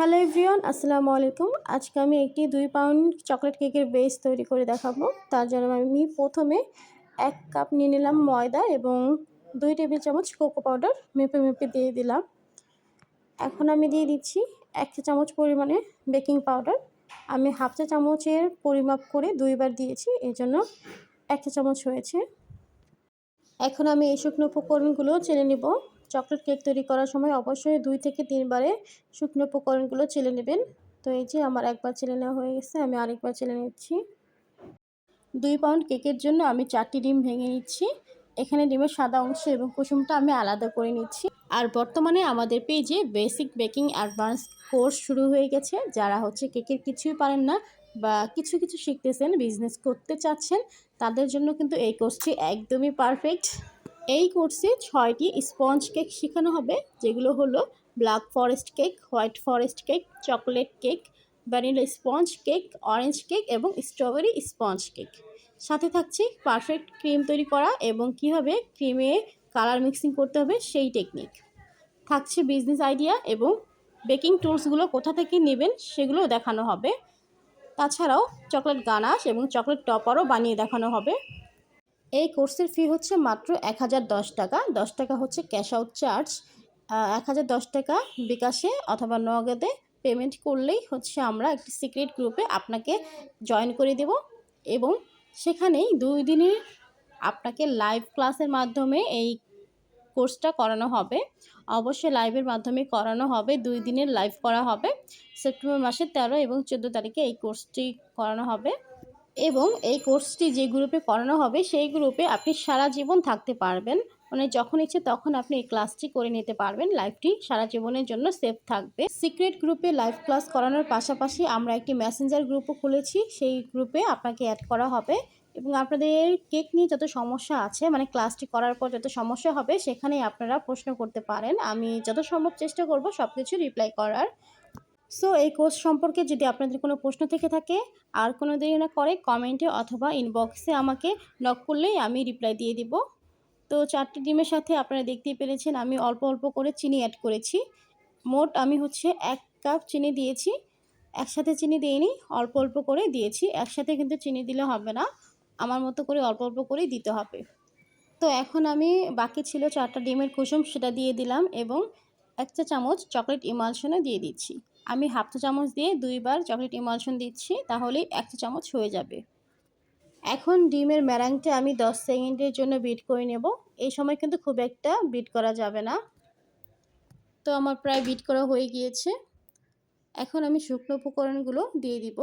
Hello everyone আসসালামু আলাইকুম। আজকে আমি একটি দুই পাউন্ড চকলেট কেকের বেস তৈরি করে দেখাবো। তার জন্য আমি প্রথমে এক কাপ নিয়ে নিলাম ময়দা এবং দুই টেবিল চামচ কোকো পাউডার মেপে মেপে দিয়ে দিলাম। এখন আমি দিয়ে দিচ্ছি এক চা চামচ পরিমাণে বেকিং পাউডার আমি হাফ চা চামচের পরিমাপ করে দুইবার দিয়েছি এই জন্য এক চা চামচ হয়েছে। এখন আমি এই শুকনো উপকরণগুলো চেলে নিব। চকলেট কেক তৈরি করার সময় অবশ্যই দুই থেকে তিনবারে শুকনো উপকরণগুলো চেলে নেবেন। তো এই যে আমার একবার চেলে নেওয়া হয়ে গেছে, আমি আরেকবার চেলে নিচ্ছি। দুই পাউন্ড কেকের জন্য আমি চারটি ডিম ভেঙে নিচ্ছি। এখানে ডিমের সাদা অংশ এবং কুসুমটা আমি আলাদা করে নিচ্ছি। আর বর্তমানে আমাদের পেজে বেসিক বেকিং অ্যাডভান্স কোর্স শুরু হয়ে গেছে। যারা হচ্ছে কেকের কিছুই পারেন না বা কিছু কিছু শিখতেছেন, বিজনেস করতে চাচ্ছেন, তাদের জন্য কিন্তু এই কোর্সটি একদমই পারফেক্ট। এই কোর্সে ছয়টি স্পঞ্জ কেক শেখানো হবে, যেগুলো হলো black forest cake, white forest cake, chocolate cake, vanilla sponge cake, orange cake এবং স্ট্রবেরি স্পঞ্জ কেক। সাথে থাকছে পারফেক্ট ক্রিম তৈরি করা এবং কীভাবে ক্রিমে কালার মিক্সিং করতে হবে সেই টেকনিক। থাকছে বিজনেস আইডিয়া এবং বেকিং টুলসগুলো কোথা থেকে নেবেন সেগুলো দেখানো হবে। তাছাড়াও চকলেট গানাশ এবং চকলেট টপারও বানিয়ে দেখানো হবে। এই কোর্সের ফি হচ্ছে মাত্র এক হাজার দশ টাকা। দশ টাকা হচ্ছে ক্যাশ আউট চার্জ। এক হাজার দশ টাকা বিকাশে অথবা নগদে পেমেন্ট করলেই হচ্ছে আমরা একটি সিক্রেট গ্রুপে আপনাকে জয়েন করে দেব এবং সেখানেই দুই দিনের আপনাকে লাইভ ক্লাসের মাধ্যমে এই কোর্সটা করানো হবে। অবশ্যই লাইভের মাধ্যমে করানো হবে, দুই দিনের লাইভ করা হবে। সেপ্টেম্বর মাসের তেরো এবং চোদ্দ তারিখে এই কোর্সটি করানো হবে। এবং এই কোর্সটি যে গ্রুপে করানো হবে, সেই গ্রুপে আপনি সারা জীবন থাকতে পারবেন। মানে যখন ইচ্ছে তখন আপনি এই ক্লাসটি করে নিতে পারবেন। লাইভটি সারা জীবনের জন্য সেফ থাকবে। সিক্রেট গ্রুপে লাইভ ক্লাস করানোর পাশাপাশি আমরা একটি মেসেঞ্জার গ্রুপও খুলেছি। সেই গ্রুপে আপনাকে অ্যাড করা হবে এবং আপনাদের কেক নিয়ে যত সমস্যা আছে মানে ক্লাসটি করার পর যত সমস্যা হবে সেখানে আপনারা প্রশ্ন করতে পারেন। আমি যত সম্ভব চেষ্টা করব সব কিছু রিপ্লাই করার। সো এই কোর্স সম্পর্কে যদি আপনাদের কোনো প্রশ্ন থেকে থাকে, আর কোনো দেরি না করে কমেন্টে অথবা ইনবক্সে আমাকে নক করলেই আমি রিপ্লাই দিয়ে দিব। তো চারটি ডিমের সাথে আপনারা দেখতেই পেরেছেন, আমি অল্প অল্প করে চিনি অ্যাড করেছি। মোট আমি হচ্ছে এক কাপ চিনি দিয়েছি, একসাথে চিনি দিইনি, অল্প অল্প করে দিয়েছি। একসাথে কিন্তু চিনি দিলে হবে না, আমার মতো করে অল্প অল্প করেই দিতে হবে। তো এখন আমি বাকি ছিল চারটা ডিমের কুসুম, সেটা দিয়ে দিলাম এবং এক চা চামচ চকলেট ইমালশনে দিয়ে দিচ্ছি। আমি হাফ চা চামচ দিয়ে দুইবার চকলেট ইমালশন দিচ্ছি, তাহলেই এক চা চামচ হয়ে যাবে। এখন ডিমের ম্যারাংটা আমি 10 সেকেন্ডের জন্য বিট করে নেব। এই সময় কিন্তু খুব একটা বিট করা যাবে না। তো আমার প্রায় বিট করা হয়ে গিয়েছে। এখন আমি শুকনো উপকরণগুলো দিয়ে দিব।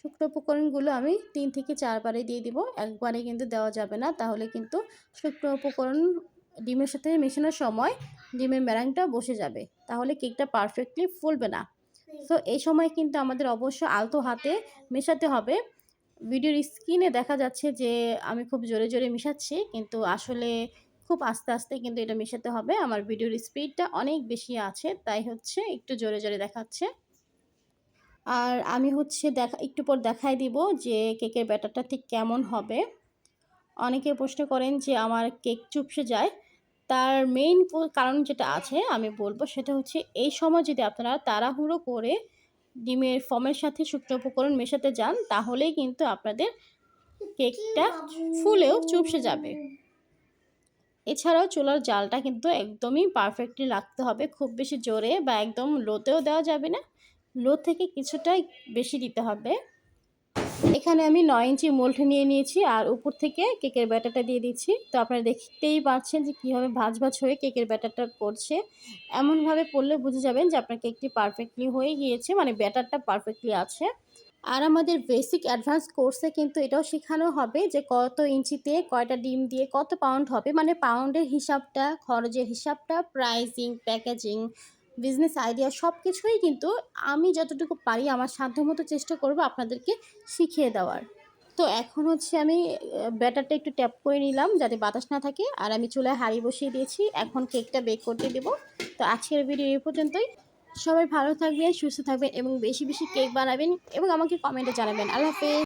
শুকনো উপকরণগুলো আমি তিন থেকে চারবারে দিয়ে দিব। একবারে কিন্তু দেওয়া যাবে না, তাহলে কিন্তু শুকনো উপকরণ ডিমের সাথে মেশানোর সময় ডিমের ম্যারাংটা বসে যাবে। তাহলে কেকটা পারফেক্টলি ফুলবে না। সো এই সময় কিন্তু আমাদের অবশ্য আলতো হাতে মেশাতে হবে। ভিডিওর স্ক্রিনে দেখা যাচ্ছে যে আমি খুব জোরে জোরে মিশাচ্ছি, কিন্তু আসলে খুব আস্তে আস্তে কিন্তু এটা মেশাতে হবে। আমার ভিডিওর স্পিডটা অনেক বেশি আছে, তাই হচ্ছে একটু জোরে জোরে দেখাচ্ছে। আর আমি হচ্ছে দেখা, একটু পর দেখাই দিব যে কেকের ব্যাটারটা ঠিক কেমন হবে। অনেকে প্রশ্ন করেন যে আমার কেক চুপসে যায় তার মেইন কারণ যেটা আছে আমি বলব সেটা হচ্ছে এই সময় যদি আপনারা তাড়াহুড়ো করে ডিমের ফর্মের সাথে শুকনো উপকরণ মেশাতে যান, তাহলেই কিন্তু আপনাদের কেকটা ফুলেও চুপসে যাবে। এছাড়াও চুলার জালটা কিন্তু একদমই পারফেক্টলি রাখতে হবে, খুব বেশি জোরে বা একদম লোতেও দেওয়া যাবে না। লো থেকে কিছুটাই বেশি দিতে হবে। এখানে আমি নয় ইঞ্চি মোল্ড নিয়ে নিয়েছি আর উপর থেকে কেকের ব্যাটারটা দিয়ে দিচ্ছি। তো আপনারা দেখতেই পাচ্ছেন যে কীভাবে ভাজ ভাজ হয়ে কেকের ব্যাটারটা পড়ছে এমনভাবে পড়লে বুঝে যাবেন যে আপনার কেকটি পারফেক্টলি হয়ে গিয়েছে মানে ব্যাটারটা পারফেক্টলি আছে। আর আমাদের বেসিক অ্যাডভান্স কোর্সে কিন্তু এটাও শেখানো হবে যে কত ইঞ্চিতে কয়টা ডিম দিয়ে কত পাউন্ড হবে মানে পাউন্ডের হিসাবটা, খরচের হিসাবটা, প্রাইজিং, প্যাকেজিং বিজনেস আইডিয়া সব কিছুই কিন্তু আমি যতটুকু পারি আমার সাধ্যমতো চেষ্টা করব আপনাদেরকে শিখিয়ে দেওয়ার। তো এখন হচ্ছে আমি ব্যাটারটা একটু ট্যাপ করে নিলাম যাতে বাতাস না থাকে। আর আমি চুলায় হাঁড়ি বসিয়ে দিয়েছি। এখন কেকটা বেক করতে দেব। তো আজকের ভিডিও এই পর্যন্তই। সবাই ভালো থাকবেন, সুস্থ থাকবেন এবং বেশি বেশি কেক বানাবেন এবং আমাকে কমেন্টে জানাবেন। আল্লাহ হাফেজ।